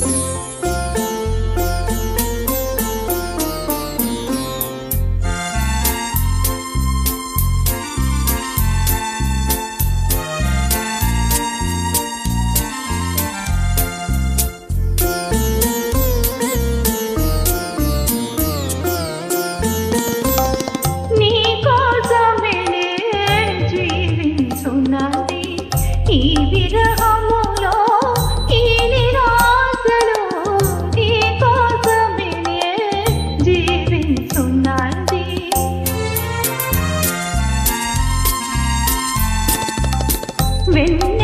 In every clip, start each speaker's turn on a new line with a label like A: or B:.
A: నీ வெண்ணி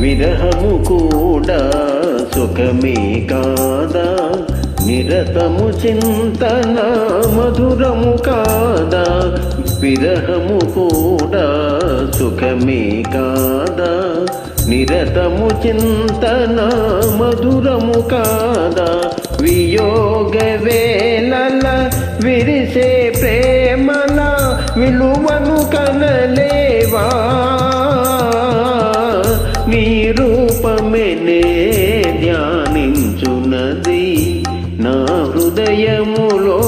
B: విరహము కూడా సుఖమే కాదా? నిరతము చింతన మధురము కాదా? విరహము కూడా సుఖమే కాదా? నిరతము చింతన మధురము కాదా? వియోగ వేళల విరిసే ప్రేమల విలువను కనలేవా? నీ రూపమెనే ధ్యానించున్నది నా హృదయములో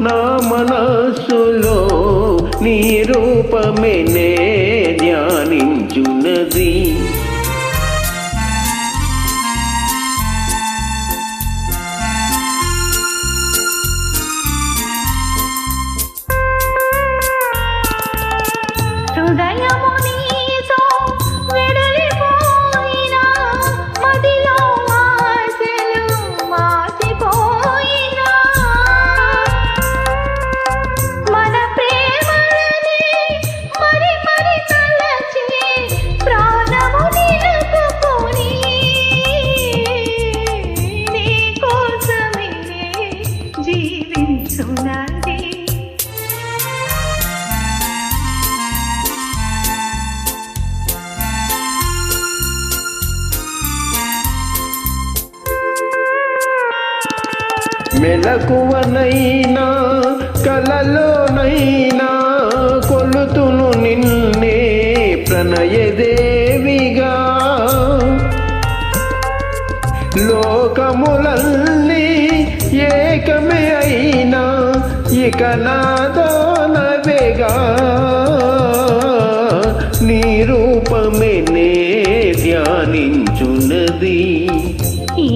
B: నా మనస్సులో నీ రూపమెనే ధ్యానించున్నది మెలకువనైనా కలలోనైనా కొలుతును నిన్నే ప్రణయదేవిగా లోకములన్నీ ఏకమే అయినా ఇక నాదోనవేగా నీ రూపమే నే ధ్యానించున్నది
A: ఈ